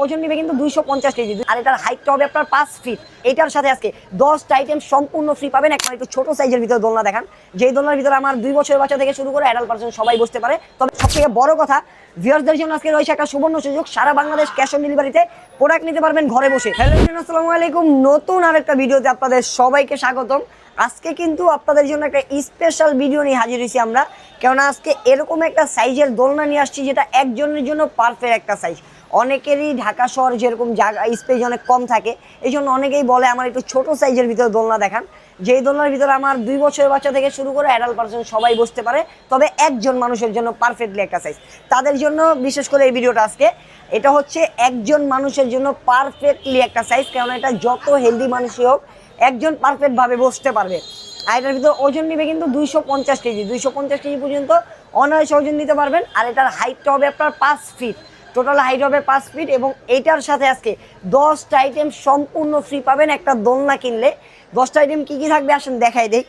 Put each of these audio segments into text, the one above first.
ওজন নিবে কিন্তু দুইশো পঞ্চাশ কেজি। আর এটার হাইটটা হবে আপনার পাঁচ ফিট এটার সাথে আজকে দশটা আইটেম সম্পূর্ণ ফ্রি পাবেন। একবার একটু ছোট সাইজের ভিতরে দোলনা দেখান। যেই দোলনার ভিতরে আমার দুই বছরের বাচ্চা থেকে শুরু করে অ্যাডাল্ট পার্সন সবাই বসতে পারে। তবে সব থেকে বড় কথা ভিউয়ার্সদের জন্য আজকে রয়েছে একটা সুবর্ণ সুযোগ। সারা বাংলাদেশ ক্যাশ অন ডেলিভারিতে প্রোডাক্ট নিতে পারবেন ঘরে বসে। হ্যালো আসসালামু আলাইকুম। নতুন আরেকটা ভিডিওতে আপনাদের সবাইকে স্বাগতম। আজকে কিন্তু আপনাদের জন্য একটা স্পেশাল ভিডিও নিয়ে হাজির হয়েছি আমরা। কেননা আজকে এরকম একটা সাইজের দোলনা নিয়ে আসছি, যেটা একজনের জন্য পারফেক্ট একটা সাইজ অনেকেরই ঢাকা শহর যেরকম জায়গা স্পেস অনেক কম থাকে এই জন্য অনেকেই বলে আমার একটু ছোট সাইজের ভিতরে দোলনা দেখান। যেই দোলনার ভিতরে আমার দুই বছরের বাচ্চা থেকে শুরু করে অ্যাডাল্ট পার্সন সবাই বসতে পারে, তবে একজন মানুষের জন্য পারফেক্টলি একটা সাইজ তাদের জন্য বিশেষ করে এই ভিডিওটা আজকে, এটা হচ্ছে একজন মানুষের জন্য পারফেক্টলি একটা সাইজ কারণ এটা যত হেলদি মানুষই হোক, একজন পারফেক্টভাবে বসতে পারবে। আর এটার ভিতরে ওজন নিবে কিন্তু দুইশো পঞ্চাশ কেজি, দুইশো পঞ্চাশ কেজি পর্যন্ত অনায়াসে ওজন নিতে পারবেন, আর এটার হাইটটা হবে আপনার পাঁচ ফিট টোটাল হাইট হবে পাঁচ ফিট এবং এইটার সাথে আজকে দশটা আইটেম সম্পূর্ণ ফ্রি পাবেন, একটা দোলনা কিনলে। দশটা আইটেম কী কী থাকবে? আসেন দেখাই দেই।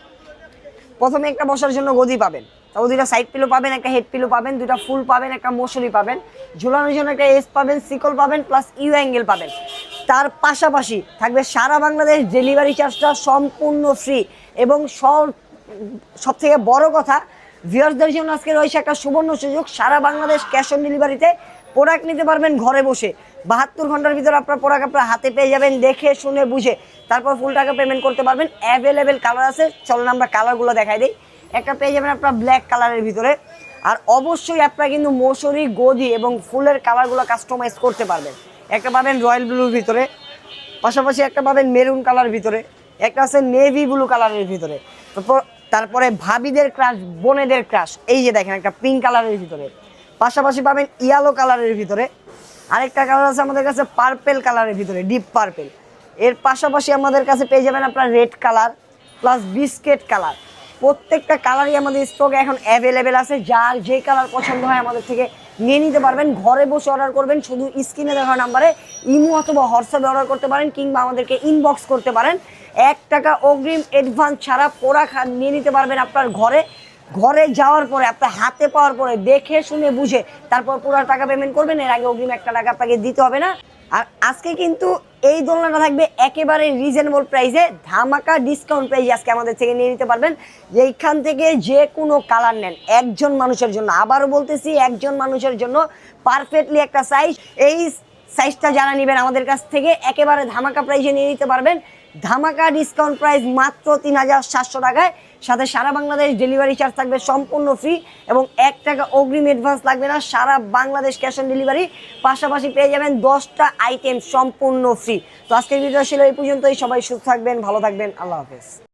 প্রথমে একটা বসার জন্য গদি পাবেন। তারপর দুইটা সাইড পিলো পাবেন, একটা হেড পিলো পাবেন, দুইটা ফুল পাবেন, একটা মশুরি পাবেন। ঝুলানোর জন্য একটা এস পাবেন সিকল পাবেন প্লাস ইউ অ্যাঙ্গেল পাবেন। তার পাশাপাশি থাকবে সারা বাংলাদেশ ডেলিভারি চার্জটা সম্পূর্ণ ফ্রি এবং সব সব থেকে বড় কথা ভিউয়ার্সদের জন্য আজকে রয়েছে একটা সুবর্ণ সুযোগ। সারা বাংলাদেশ ক্যাশ অন ডেলিভারিতে প্রোডাক্ট নিতে পারবেন ঘরে বসে। বাহাত্তর ঘণ্টার ভিতরে আপনার প্রোডাক্ট আপনার হাতে পেয়ে যাবেন, দেখে, শুনে, বুঝে। তারপর ফুল টাকা পেমেন্ট করতে পারবেন। অ্যাভেলেবেল কালার আছে। চলুন আমরা কালারগুলো দেখাই দিই। একটা পেয়ে যাবেন আপনার ব্ল্যাক কালারের ভিতরে। আর অবশ্যই আপনারা কিন্তু মৌসুরি, গদি এবং ফুলের কালারগুলো কাস্টমাইজ করতে পারবেন। একটা পাবেন রয়্যাল ব্লুর ভিতরে। পাশাপাশি একটা পাবেন মেরুন কালার ভিতরে। একটা আছে নেভি ব্লু কালারের ভিতরে। তারপর তারপরে ভাবিদের ক্রাশ বোনেদের ক্রাশ এই যে দেখেন একটা পিঙ্ক কালারের ভিতরে। পাশাপাশি পাবেন ইয়েলো কালারের ভিতরে। আরেকটা কালার আছে আমাদের কাছে পার্পেল কালারের ভিতরে ডিপ পার্পেল এর পাশাপাশি আমাদের কাছে পেয়ে যাবেন আপনার red colour plus biscuit colour প্রত্যেকটা কালারই আমাদের স্টকে এখন অ্যাভেলেবেল আছে। যার যে কালার পছন্দ হয় আমাদের থেকে নিয়ে নিতে পারবেন। ঘরে বসে অর্ডার করবেন, শুধু স্ক্রিনে দেখা নাম্বারে ইমো অথবা হোয়াটসঅ্যাপে অর্ডার করতে পারেন কিংবা আমাদেরকে ইনবক্স করতে পারেন। এক টাকা অগ্রিম অ্যাডভান্স ছাড়া পোড়া খাট নিয়ে নিতে পারবেন আপনার ঘরে। ঘরে যাওয়ার পরে, আপনার হাতে পাওয়ার পরে, দেখে, শুনে, বুঝে, তারপর পুরো টাকা পেমেন্ট করবেন, এর আগে অগ্রিম একটা টাকা আপনাকে দিতে হবে না। আর আজকে কিন্তু এই দোলনাটা থাকবে একেবারে রিজনেবল প্রাইসে ধামাকা ডিসকাউন্ট প্রাইসে আজকে আমাদের থেকে নিয়ে নিতে পারবেন। যেইখান থেকে যে কোনো কালার নেন, একজন মানুষের জন্য। আবারও বলতেছি, একজন মানুষের জন্য পারফেক্টলি একটা সাইজ এই সাইজটা যারা নেবেন আমাদের কাছ থেকে, একেবারে ধামাকা প্রাইসে নিয়ে নিতে পারবেন। ধামাকা ডিসকাউন্ট প্রাইস মাত্র তিন হাজার সাতশো টাকায়। সাথে সারা বাংলাদেশ ডেলিভারি চার্জ থাকবে সম্পূর্ণ ফ্রি এবং এক টাকা অগ্রিম অ্যাডভান্স লাগবে না, সারা বাংলাদেশ ক্যাশ অন ডেলিভারি। পাশাপাশি পেয়ে যাবেন দশটা আইটেম সম্পূর্ণ ফ্রি। তো আজকের ভিডিও ছিল এই পর্যন্তই, সবাই সুস্থ থাকবেন, ভালো থাকবেন, আল্লাহ হাফেজ।